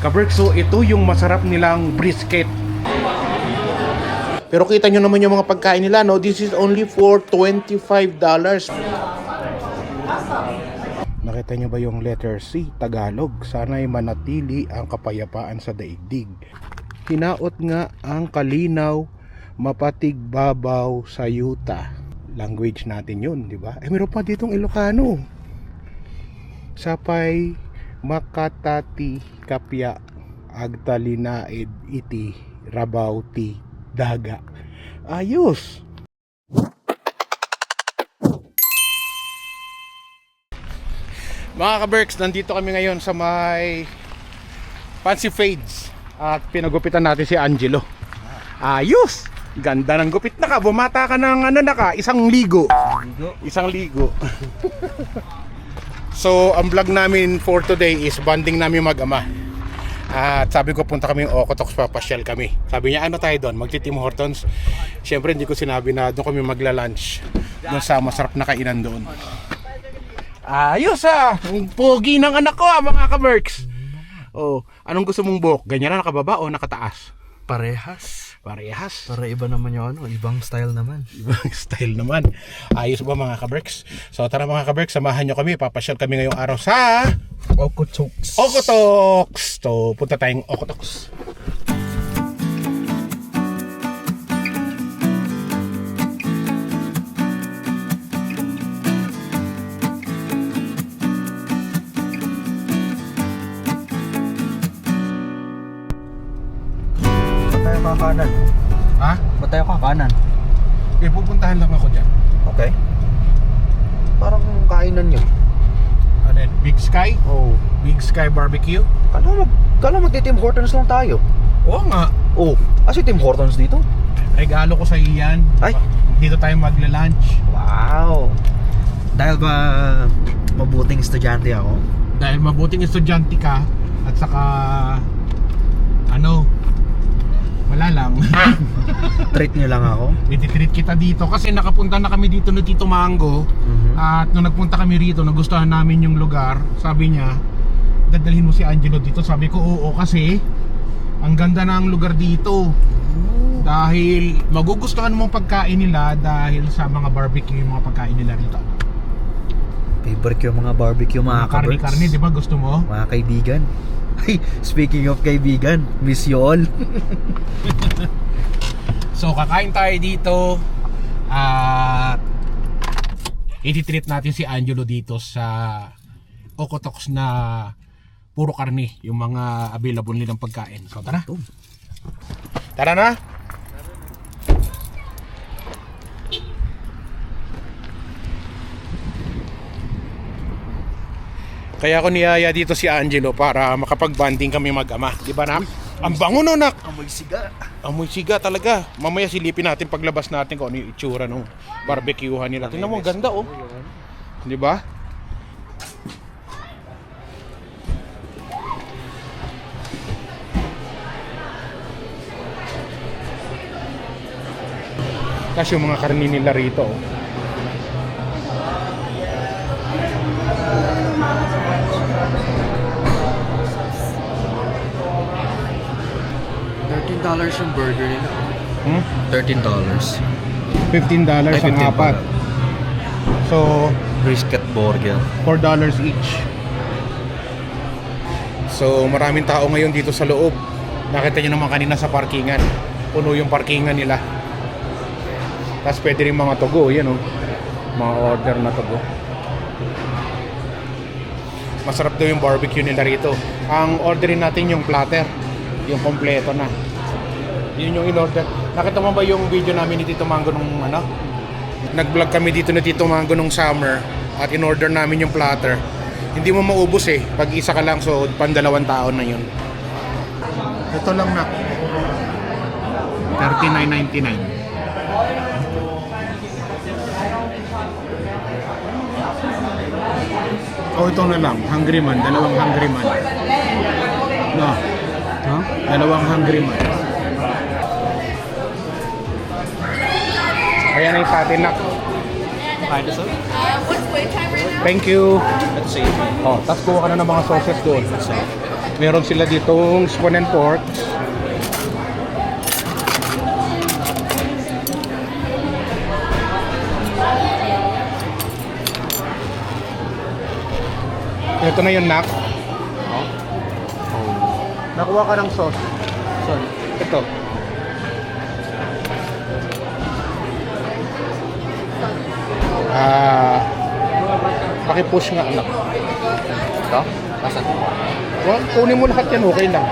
Kaberg, so ito yung masarap nilang brisket. Pero kita nyo naman yung mga pagkain nila, no? This is only for $25. Nakita nyo ba yung letter C, Tagalog? Sana'y manatili ang kapayapaan sa daigdig. Hinaot nga ang kalinaw, mapatigbabaw sa yuta. Language natin yun, di ba? Eh, meron pa ditong Ilocano. Sapay, makatati, kapya, agtalinaid, iti, rabaw, ti, daga. Ayos! Mga ka-Berks, nandito kami ngayon sa may Fancy Fades at pinagupitan natin si Angelo. Ayos! Ganda ng gupit na ka. Bumata ka ng ano na ka, isang ligo. Isang ligo. so, ang vlog namin for today is bonding namin mag-ama. At sabi ko punta kami Okotoks papasyal kami. Sabi niya ano tayo doon? Magti-Tim Hortons. Siyempre hindi ko sinabi na doon kami magla-lunch. Doon sa masarap na kainan doon. Ayos ah! Ang pogi ng anak ko ah mga ka-Merks. Oh, anong gusto mong buhok? Ganyan na nakababa o nakataas? Parehas. Parehas. Para iba naman yung ano, ibang style naman. Ibang style naman. Ayos ba mga ka-Berks? So tara mga ka-Berks, samahan nyo kami. Papasyal kami ngayong araw sa Okotoks. Okotoks. So punta tayong Okotoks. Tayo kakanan? Ha? Ba't tayo kakanan? Eh, pupuntahan lang ako dyan. Okay. Parang kainan nyo. Ano yun? Big Sky? Oh. Big Sky Barbecue? Kala mag, kala magti-Tim Hortons lang tayo. Oo nga. Oh. Kasi Tim Hortons dito. Regalo ko sa iyan. Ay. Dito tayo magla-lunch. Wow. Dahil ba mabuting estudyante ako? Dahil mabuting estudyante ka at saka ano wala lang. Treat nyo lang ako. Ititreat kita dito kasi nakapunta na kami dito ni Tito Mango. Mhm. At nung nagpunta kami rito, nagustuhan namin yung lugar. Sabi niya, dadalhin mo si Angelo dito. Sabi ko, oo kasi ang ganda na ang lugar dito. Dahil magugustuhan mo ang pagkain nila dahil sa mga barbecue yung mga pagkain nila rito. Favorite ko yung mga barbecue mga kaberks. Karni-karni, di ba gusto mo? Mga kaibigan. Ay, speaking of kaibigan, miss you all. So kakain tayo dito at ititreat natin si Angelo dito sa Okotoks na puro karne yung mga available nilang pagkain. So tara. Tara na. Kaya ako niyaya dito si Angelo para makapag-banding kami mag-ama. Di ba, Nak? Ang bango no, Nak. Amoy siga. Amoy siga talaga. Mamaya silipin natin paglabas natin kung ano yung itsura ng barbecuehan nila. Tingnan mo, ang ganda oh. Di ba? Kasi yung mga karni nila rito oh. $13 yung burger nila. Hmm? $13. $15 Ay, ang 15 apat. So, Brisket burger. $4 each. So maraming tao ngayon dito sa loob. Nakita nyo naman kanina sa parkingan. Puno yung parkingan nila. Tapos pwede rin mga tugo, yan o. Mga order na tugo. Masarap daw yung barbecue nila rito. Ang orderin natin yung platter. Yung kompleto na. Yun yung in-order. Nakita mo ba yung video namin ni Tito Mango nung ano? Nag-vlog kami dito ni Tito Mango nung summer at in-order namin yung platter. Hindi mo maubos eh. Pag isa ka lang, so pandalawang tao na yun. Ito lang na. 39.99. Oh, ito na lang. Hungry man. Dalawang hungry man. No. Ha? Dalawang hungry man. Ayan na yung? Uh, time right now? Thank you. Let's see. Oh, tapos kuha ka na ng mga sauces doon. Meron sila ditong spoon and fork. Ito na yung knock. Nakuha ka ng sauce. Sorry. Ito. Ah, paki-push nga anak. Ito? Asan? Well, kunin mo lahat yan, okay lang.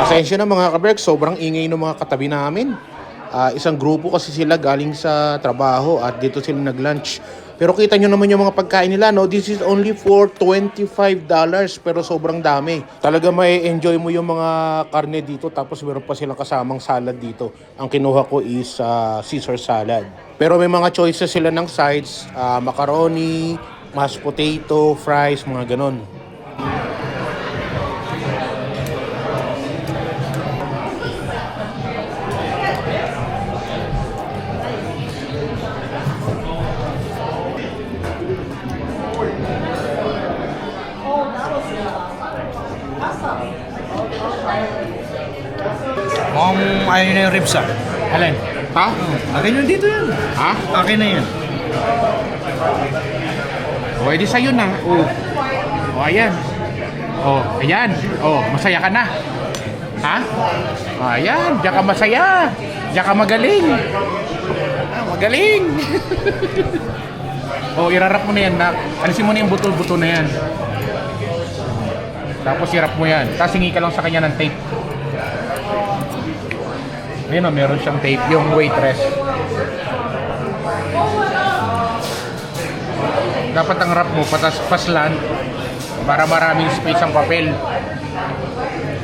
Pasensya na mga kaberg, sobrang ingay ng mga katabi namin. Ah, isang grupo kasi sila galing sa trabaho at dito sila nag-lunch. Pero kita nyo naman yung mga pagkain nila, no? This is only for $25 pero sobrang dami. Talaga may enjoy mo yung mga karne dito tapos meron pa silang kasamang salad dito. Ang kinuha ko is ah, Caesar salad. Pero may mga choices sila ng sides, ah, macaroni, mashed potato, fries, mga ganon. Nyo na yung ribs ah. Alin? Ha? Akin yun dito yan. Ha? Akin na yan. O, edi sa'yo na. O. O, ayan. O, ayan. O, masaya ka na. Ha? O, ayan. Diyan ka masaya. Diyan ka magaling. Ah, magaling. o, irarap mo na yan, nak. Alisin mo na yung butol-buto na yan. Tapos irap mo yan. Tapos hingi ka lang sa kanya ng tape. Ayun o, meron siyang tape. Yung waitress. dapat ang wrap mo patas paslan para maraming space ang papel.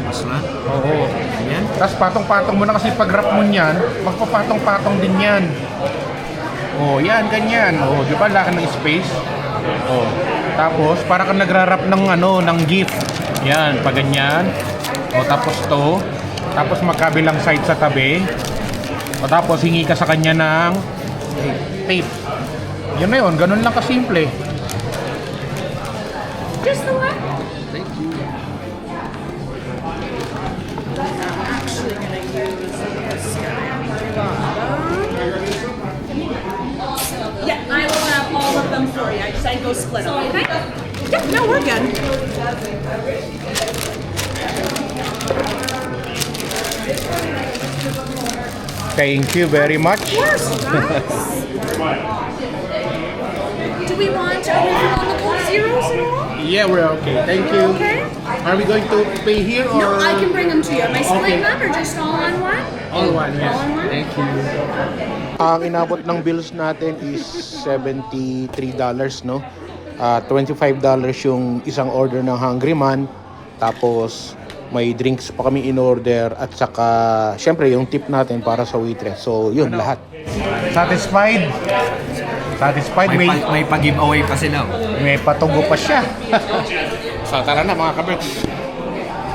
Mas na? Oo. Ayan. Tapos patong-patong mo na kasi pag wrap mo niyan, magpapatong-patong din yan. Oh, yan ganyan. Oh, di ba laki ng space? Oh. Tapos para kang nagra-wrap ng ano, ng gift. Yan, pag ganyan. Oh, tapos to. Tapos magkabilang side sa tabi. O tapos hingi ka sa kanya ng tape. Yun na yun, ganun lang kasimple. Just the one? Thank you. Yeah, I will have all of them for you. I just I go split them, okay? Yeah, no, we're good. Thank you very much. Nice. Do we want refill on the Coke Zeros at all? Yeah, we're okay. Thank you. Okay. Are we going to pay here or? No, I can bring them to you. Am I Okay. splitting them or just all on one? All one, yes. All on one? Thank you. Ang inabot ng bills natin is $73, no? Ah, $25 yung isang order ng Hungry Man. Tapos may drinks pa kami in order at saka syempre yung tip natin para sa waitress. So, yun lahat. Satisfied? Satisfied? May, pa, may pag-giveaway pa sila. oh. May patugo pa siya. so tara na mga kabert.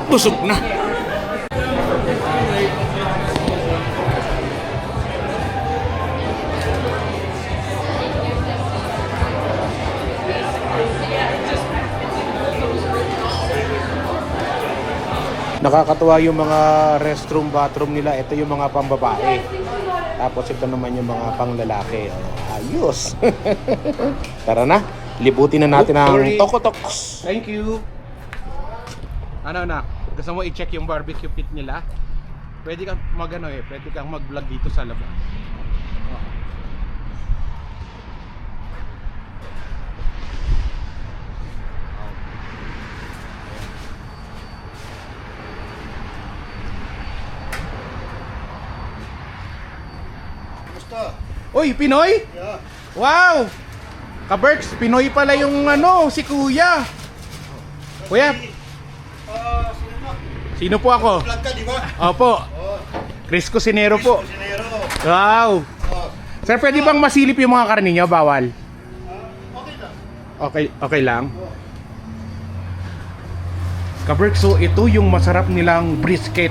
Busog na. Nakakatuwa yung mga restroom, bathroom nila. Ito yung mga pambabae. Tapos ito naman yung mga panglalaki. Oh, Ayos. Tara na. Libutin na natin ang. Tokotoks. Thank you. Ano na? Gusto mo i-check yung barbecue pit nila? Pwede kang magano eh, pwede kang mag-vlog dito sa labas. Uy, Pinoy? Wow! Kaberks, Pinoy pala yung ano, si Kuya. Kuya, sino po ako? Vlog ka, di ba? Opo. Chris Cusinero po. Sinero. Wow! Sir, pwede bang masilip yung mga karne niyo? Bawal? Okay, okay lang. Kaberk, so ito yung masarap nilang brisket.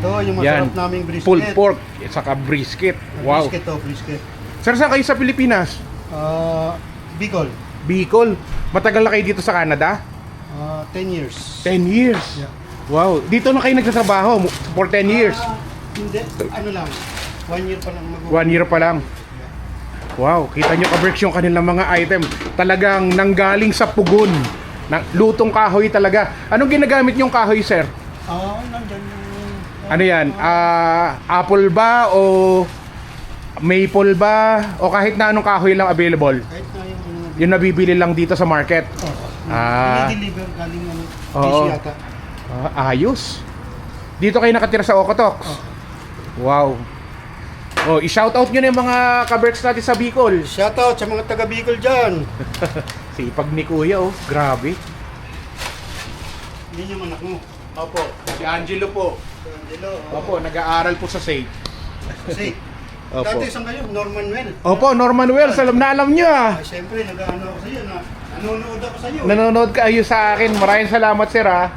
Ito yung Yan. masarap naming brisket. Pulled pork, at saka brisket. Wow. Brisket to, brisket. Sir, saan kayo sa Pilipinas? Ah, Bicol. Bicol. Matagal na kayo dito sa Canada? Ah, 10 years. 10 years. Yeah. Wow. Dito na kayo nagtatrabaho mo- for 10 years. Ah, hindi, ano lang. One year pa lang mag One year pa lang. Wow, kita nyo kaberks yung kanilang mga item. Talagang nanggaling sa pugon. Na, lutong kahoy talaga. Anong ginagamit yung kahoy, sir? Ah, nandyan yung... Ano yan? Ah, apple ba o maple ba o kahit na anong kahoy lang available? Kahit na yung... ano, Yung nabibili lang dito sa market. Oh, Ah. deliver galing ng Oo. DC yata. Ah, ayos. Dito kayo nakatira sa Okotox. Wow. Oh, i-shoutout nyo na yung mga kaberks natin sa Bicol. Shoutout sa mga taga Bicol dyan. Sipag ni Kuya, oh. Grabe. Hindi yung anak mo. Opo, si Angelo po. Angelo. Opo, nag-aaral po sa SAIT. Kasi, Opo. dati isang kayo, Norman Well. Opo, Norman Wells, alam na alam nyo ah. Ay, siyempre, nag-ano ako sa iyo, na, nanonood ako sa iyo. Nanonood kayo sa akin. Maraming salamat, sir ah.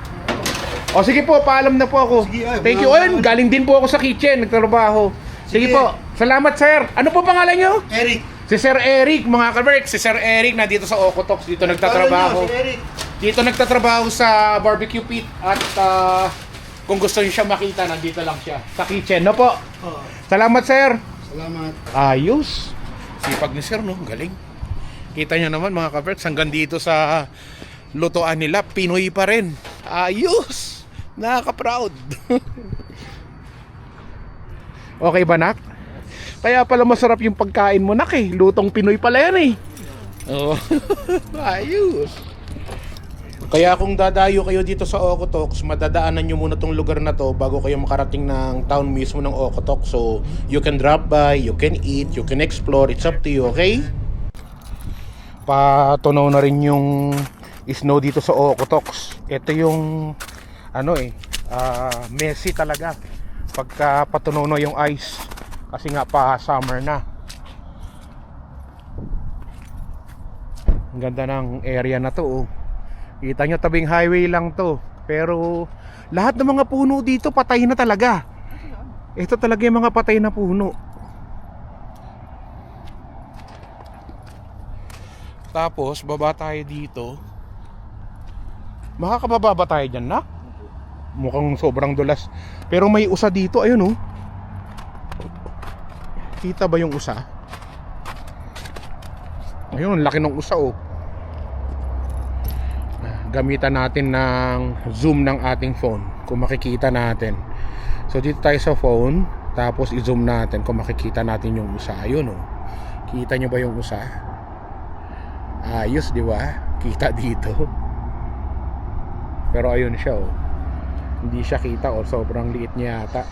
O sige po, paalam na po ako. Sige, ay, Thank you. maraming Oy, galing din po ako sa kitchen, nagtrabaho. Sige, Sige. po. Salamat, sir. Ano po pangalan nyo? Eric. Si Sir Eric, mga kaberk. Si Sir Eric na dito sa Okotox. Dito nagtatrabaho. Follow nyo, Si Eric. Dito nagtatrabaho sa barbecue pit. At ah, kung gusto niyo siya makita, nandito lang siya. Sa kitchen. No po. Oh, Salamat, sir. salamat. Ayos. Sipag ni sir, no? Galing. Kita niyo naman mga kaberks, hanggang dito sa lutoan nila, Pinoy pa rin. Ayos. Nakaka-proud. okay ba, nak? Kaya pala masarap yung pagkain mo, nak eh. Lutong Pinoy pala yan eh. Oh. Ayos. Kaya kung dadayo kayo dito sa Okotox, madadaanan nyo muna tong lugar na to bago kayo makarating ng town mismo ng Okotox. So, you can drop by, you can eat, you can explore. It's up to you, okay? Patunaw na rin yung snow dito sa Okotox. Ito yung ano eh, ah, messy talaga pagka patunaw na yung ice kasi nga pa summer na. Ang ganda ng area na to oh. Kita nyo tabing highway lang to. Pero lahat ng mga puno dito patay na talaga. Ito talaga yung mga patay na puno. Tapos baba tayo dito. Makakababa ba tayo dyan na? Mukhang sobrang dulas. Pero may usa dito, ayun oh. Kita ba yung usa? Ayun, laki ng usa oh gamitan natin ng zoom ng ating phone kung makikita natin. So dito tayo sa phone tapos i-zoom natin kung makikita natin yung usa ayun oh. Kita nyo ba yung usa ayos di ba? Kita dito. Pero ayun siya oh. Hindi siya kita oh. Sobrang liit niya yata.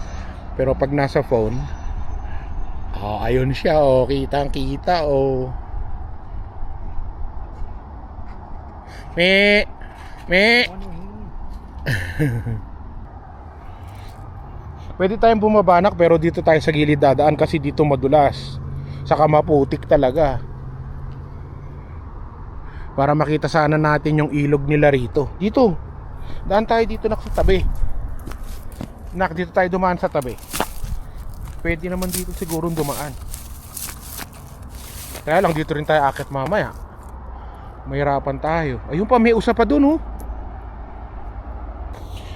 Pero pag nasa phone oh ayun siya oh. Kitang kita oh. Me me Pwede tayong bumabanak pero dito tayo sa gilid dadaan kasi dito madulas. Saka maputik talaga. Para makita sana natin yung ilog nila rito. Dito. Daan tayo dito nak sa tabi. Nak, dito tayo dumaan sa tabi. Pwede naman dito siguro dumaan. Kaya lang dito rin tayo akit mamaya. Mahirapan tayo. Ayun pa, may usa pa dun oh.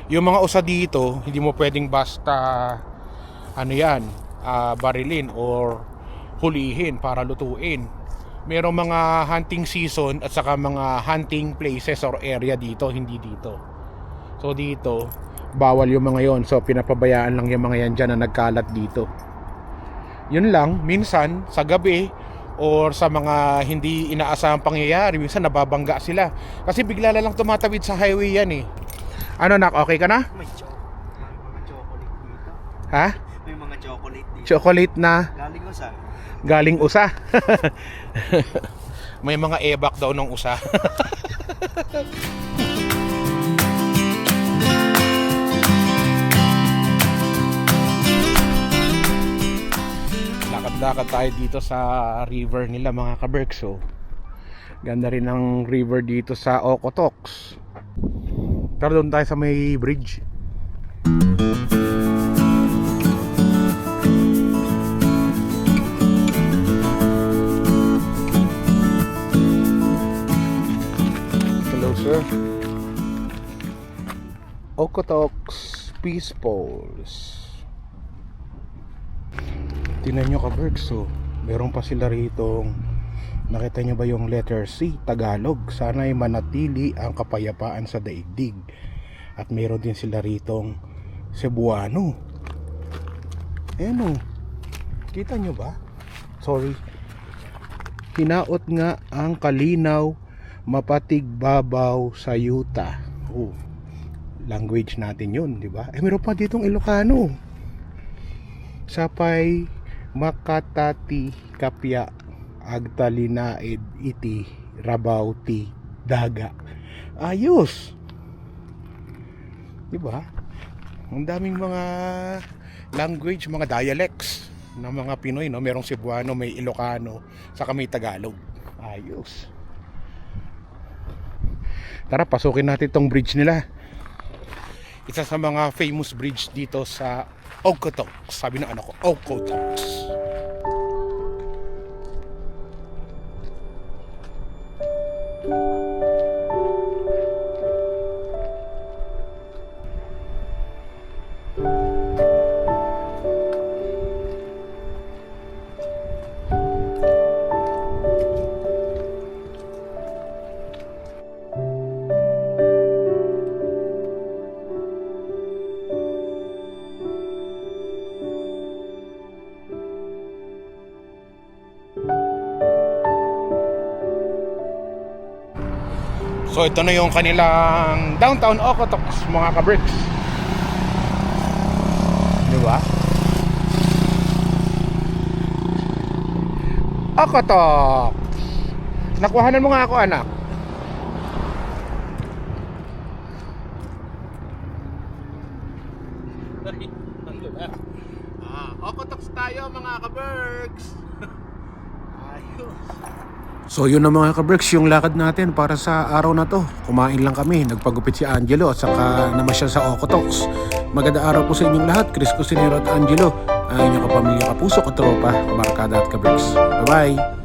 Yung mga usa dito, hindi mo pwedeng basta ano yan, ah, barilin or hulihin para lutuin. Merong mga hunting season at saka mga hunting places or area dito, hindi dito. So dito, bawal yung mga yon. So pinapabayaan lang yung mga yan dyan na nagkalat dito. Yun lang, minsan sa gabi or sa mga hindi inaasahang pangyayari, minsan nababangga sila. Kasi bigla na lang tumatawid sa highway yan eh. Ano nak, okay ka na? May chocolate dito. Ha? May mga chocolate dito. Chocolate na Galing ko sa galing usa. May mga ebak daw ng usa. Lakad tayo dito sa river nila mga kaberks so ganda rin ang river dito sa Okotoks. Pero doon tayo sa may bridge. Hello sir. Okotoks Peace Poles Tingnan nyo ka-Berks, so meron pa sila rito. Nakita nyo ba yung letter C, Tagalog? Sana'y manatili ang kapayapaan sa daigdig. At meron din sila ritong Cebuano. Ayan kita nyo ba? sorry. Hinaot nga ang kalinaw mapatig babaw sa yuta. Oh, language natin yun di ba? eh meron pa ditong Ilocano. Sapay makatati kapya agtalinaid iti rabaw ti daga. Ayos! Di ba ang daming mga language mga dialects ng mga Pinoy no? Merong Cebuano may Ilocano saka may Tagalog. Ayos! Tara pasukin natin tong bridge nila. Isa sa mga famous bridge dito sa Okotoks sabi ng anak ko Okotoks So ito na yung kanilang downtown Okotoks mga kabricks. Di ba? Okotoks! Nakuhanan mo nga ako anak. Ah, Okotoks tayo mga kabergs. Ayos. So yun na mga kabricks, yung lakad natin para sa araw na to. Kumain lang kami, nagpagupit si Angelo at saka namasyal sa Okotoks. Maganda araw po sa inyong lahat, Chris Cusinero at Angelo. Ang inyong kapamilya, kapuso, katropa, kabarkada at kabricks. Bye-bye!